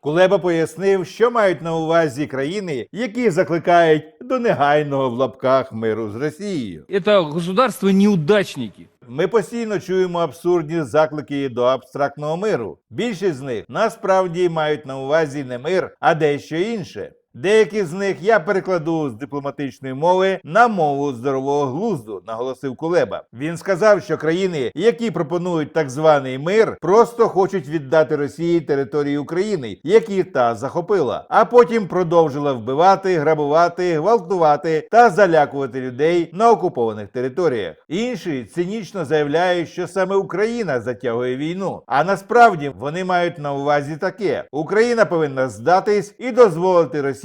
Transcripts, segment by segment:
Кулеба пояснив, що мають на увазі країни, які закликають до негайного в лапках миру з Росією. Це государство неудачники. Ми постійно чуємо абсурдні заклики до абстрактного миру. Більшість з них насправді мають на увазі не мир, а дещо інше. Деякі з них я перекладу з дипломатичної мови на мову здорового глузду, наголосив Кулеба. Він сказав, що країни, які пропонують так званий мир, просто хочуть віддати Росії території України, які та захопила, а потім продовжила вбивати, грабувати, гвалтувати та залякувати людей на окупованих територіях. Інші цинічно заявляють, що саме Україна затягує війну. А насправді вони мають на увазі таке: Україна повинна здатись і дозволити Росії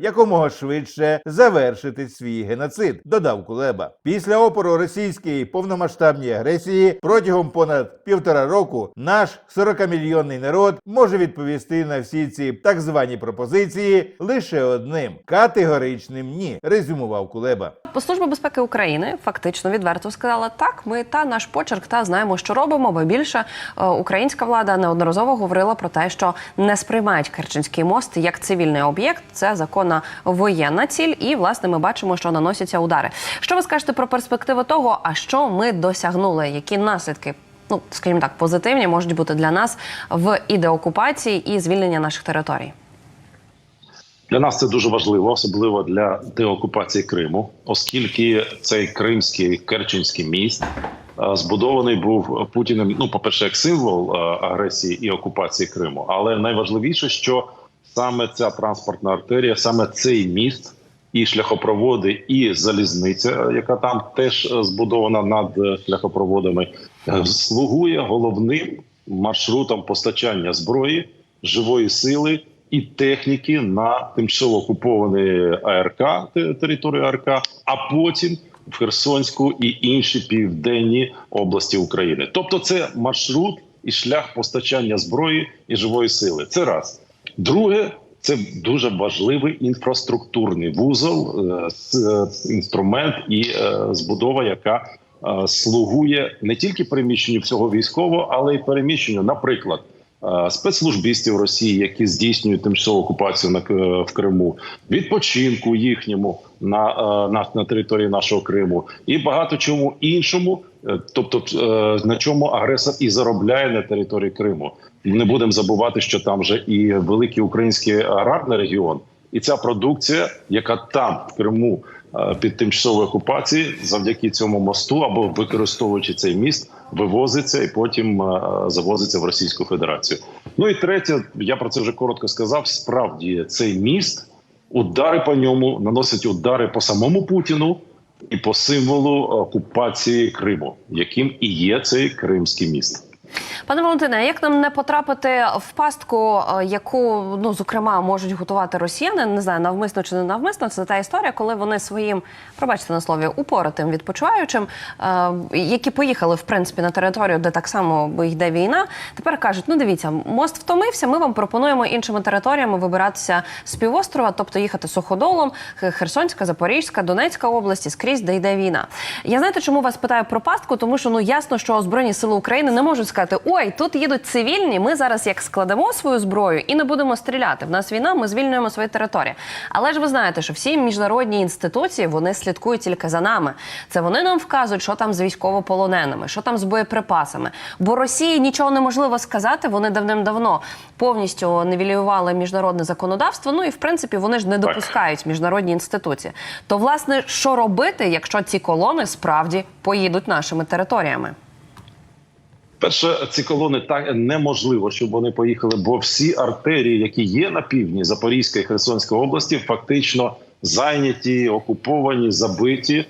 якомога швидше завершити свій геноцид, додав Кулеба. Після опору російській повномасштабній агресії протягом понад півтора року наш 40-мільйонний народ може відповісти на всі ці так звані пропозиції лише одним категоричним ні, резюмував Кулеба. По службі безпеки України фактично відверто сказала так. Ми та наш почерк та знаємо, що робимо. Бо більше е, українська влада неодноразово говорила про те, що не сприймають Керченський мост як цивільний об'єкт. Це законна воєнна ціль, і власне ми бачимо, що наносяться удари. Що ви скажете про перспективи того, а що ми досягнули? Які наслідки? Ну, скажімо так, позитивні можуть бути для нас в і деокупації і звільнення наших територій. Для нас це дуже важливо, особливо для деокупації Криму, оскільки цей кримський керченський міст е, збудований був Путіним. Ну, по перше, як символ е, агресії і окупації Криму. Але найважливіше, що саме ця транспортна артерія, саме цей міст, і шляхопроводи, і залізниця, яка там теж е, збудована над е, шляхопроводами, е, слугує головним маршрутом постачання зброї, живої сили і техніки на тимчасово окуповані АРК те- територію АРК, а потім в Херсонську і інші південні області України. Тобто, це маршрут і шлях постачання зброї і живої сили. Це раз. Друге, це дуже важливий інфраструктурний вузол, е, е, інструмент і е, збудова, яка слугує не тільки переміщенню всього військового, але й переміщенню, наприклад, спецслужбістів Росії, які здійснюють тимчасову окупацію на в Криму, відпочинку їхньому на, на, на території нашого Криму і багато чому іншому. Е, Тобто, е, на чому агресор і заробляє на території Криму. Не будемо забувати, що там вже і великий український аграрний регіон, і ця продукція, яка там в Криму е, під тимчасовою окупацією, завдяки цьому мосту або використовуючи цей міст, вивозиться і потім завозиться в Російську Федерацію. Ну і третє, я про це вже коротко сказав. Справді цей міст, удари по ньому наносять удари по самому Путіну і по символу окупації Криму, яким і є цей Кримський міст. Пане Валентине, як нам не потрапити в пастку, е, яку ну зокрема можуть готувати росіяни, не знаю, навмисно чи не навмисно, це та історія, коли вони своїм, пробачте на слові, упоротим відпочиваючим, е, які поїхали в принципі на територію, де так само йде війна, тепер кажуть: ну дивіться, мост втомився. Ми вам пропонуємо іншими територіями вибиратися з півострова, тобто їхати суходолом, Херсонська, Запорізька, Донецька області, скрізь, де йде війна. Я знаєте, чому вас питаю про пастку? Тому що ну ясно, що Збройні сили України не можуть сказати: ой, тут їдуть цивільні. Ми зараз як складемо свою зброю і не будемо стріляти. В нас війна, ми звільнюємо свої території. Але ж ви знаєте, що всі міжнародні інституції вони слідкують тільки за нами. Це вони нам вказують, що там з військовополоненими, що там з боєприпасами. Бо Росії нічого неможливо сказати. Вони давним-давно повністю невілювали міжнародне законодавство. Ну і в принципі вони ж не Так. допускають міжнародні інституції. То власне, що робити, якщо ці колони справді поїдуть нашими територіями? Перше, ці колони так неможливо, щоб вони поїхали, бо всі артерії, які є на півдні Запорізької і Херсонської області, фактично зайняті, окуповані, забиті е,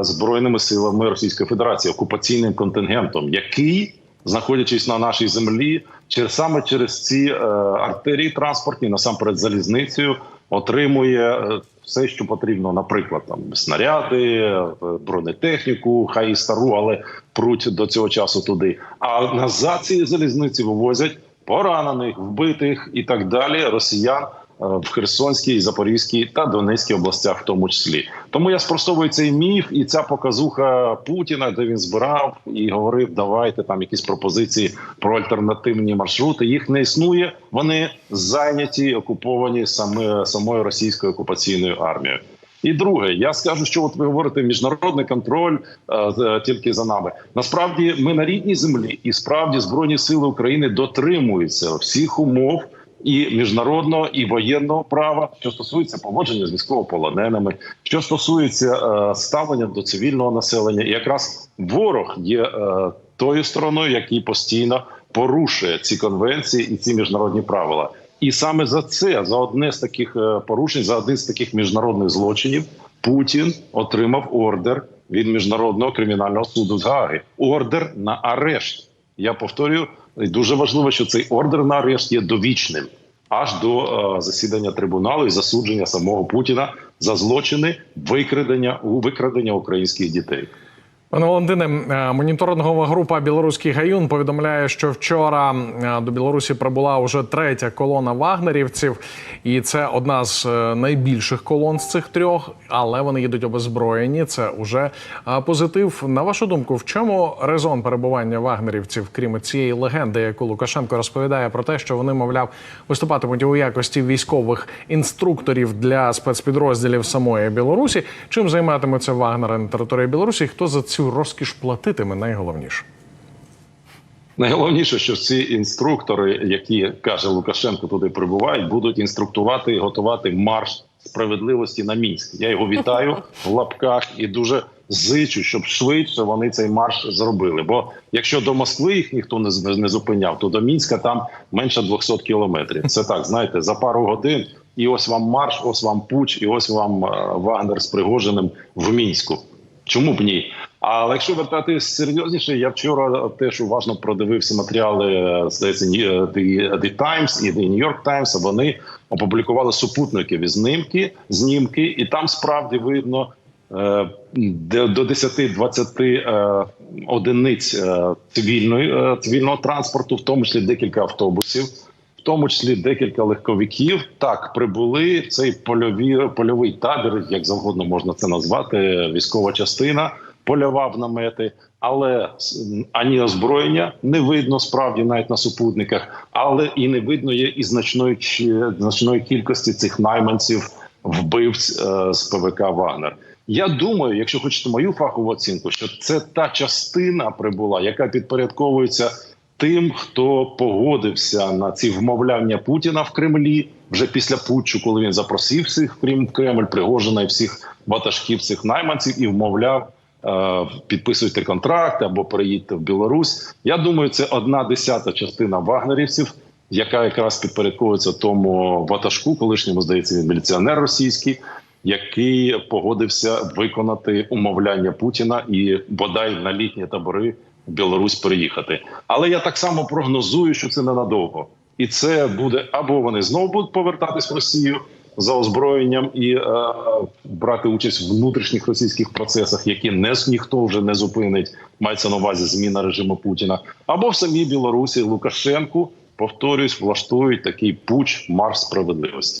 збройними силами Російської Федерації, окупаційним контингентом, який, знаходячись на нашій землі, через саме через ці е, артерії транспортні, насамперед залізницею, отримує е, все, що потрібно, наприклад, там снаряди, е, бронетехніку, хай і стару, але пруть до цього часу туди. А назад цієї залізниці вивозять поранених, вбитих і так далі росіян в Херсонській, Запорізькій та Донецькій областях, в тому числі. Тому я спростовую цей міф і ця показуха Путіна, де він збирав і говорив: давайте там якісь пропозиції про альтернативні маршрути. Їх не існує. Вони зайняті, окуповані саме самою російською окупаційною армією. І друге, я скажу, що от ви говорите міжнародний контроль е, з- тільки за нами. Насправді, ми на рідній землі, і справді збройні сили України дотримуються всіх умов і міжнародного і воєнного права, що стосується поводження з військовополоненими, що стосується е, ставлення до цивільного населення. І якраз ворог є е, тою стороною, який постійно порушує ці конвенції і ці міжнародні правила. І саме за це, за одне з таких е, порушень, за один з таких міжнародних злочинів, Путін отримав ордер від міжнародного кримінального суду з Гааги. Ордер на арешт. Я повторюю, і дуже важливо, що цей ордер на арешт є довічним аж до е, засідання трибуналу і засудження самого Путіна за злочини викрадення у викрадення українських дітей. Пане Валентине, е, моніторингова група Білоруський гаюн повідомляє, що вчора е, до Білорусі прибула вже третя колона вагнерівців, і це одна з е, найбільших колон з цих трьох, але вони їдуть обезброєні. Це уже е, позитив. На вашу думку, в чому резон перебування вагнерівців, крім цієї легенди, яку Лукашенко розповідає про те, що вони, мовляв, виступатимуть у якості військових інструкторів для спецпідрозділів самої Білорусі? Чим займатимуться вагнери на території Білорусі? Хто за цю розкіш платитиме? Найголовніше. Найголовніше, що ці інструктори, які каже Лукашенко, туди прибувають, будуть інструктувати і готувати марш справедливості на мінськ. Я його вітаю в лапках і дуже зичу, щоб швидше вони цей марш зробили. Бо якщо до Москви їх ніхто не, не зупиняв, то до мінська там менше 200 кілометрів. Це так, знаєте, за пару годин. І ось вам марш, ось вам пуч, і ось вам е, Вагнер з Пригожиним в мінську. Чому б ні? Але якщо вертатись серйозніше, я вчора теж уважно продивився матеріали е, здається, Ні- е, The, Times і The New York Times. Вони опублікували супутникові знімки, знімки, і там справді видно е, до 10-20 е, одиниць е, цивільної е, цивільного транспорту, в тому числі декілька автобусів. В тому числі декілька легковиків так прибули в цей польові польовий табір, як завгодно можна це назвати. Військова частина, польова в намети, але ані озброєння не видно справді навіть на супутниках, але і не видно є і значної значної кількості цих найманців, вбивць е, з ПВК Вагнер. Я думаю, якщо хочете мою фахову оцінку, що це та частина прибула, яка підпорядковується тим, хто погодився на ці вмовляння Путіна в Кремлі вже після путчу, коли він запросив всіх в Кремль, Пригожина і всіх ватажків цих найманців і вмовляв. е, Підписуйте контракт або переїдьте в Білорусь. Я думаю, це одна десята частина вагнерівців, яка якраз підпорядковується тому ватажку, колишньому здається, він міліціонер російський, який погодився виконати умовляння Путіна і бодай на літні табори в Білорусь переїхати. Але я так само прогнозую, що це ненадовго, і це буде або вони знову будуть повертатись в Росію за озброєнням і е, брати участь в внутрішніх російських процесах, які не ніхто вже не зупинить. Мається на увазі зміна режиму Путіна, або в самій Білорусі Лукашенку повторюсь, влаштують такий пуч марш справедливості.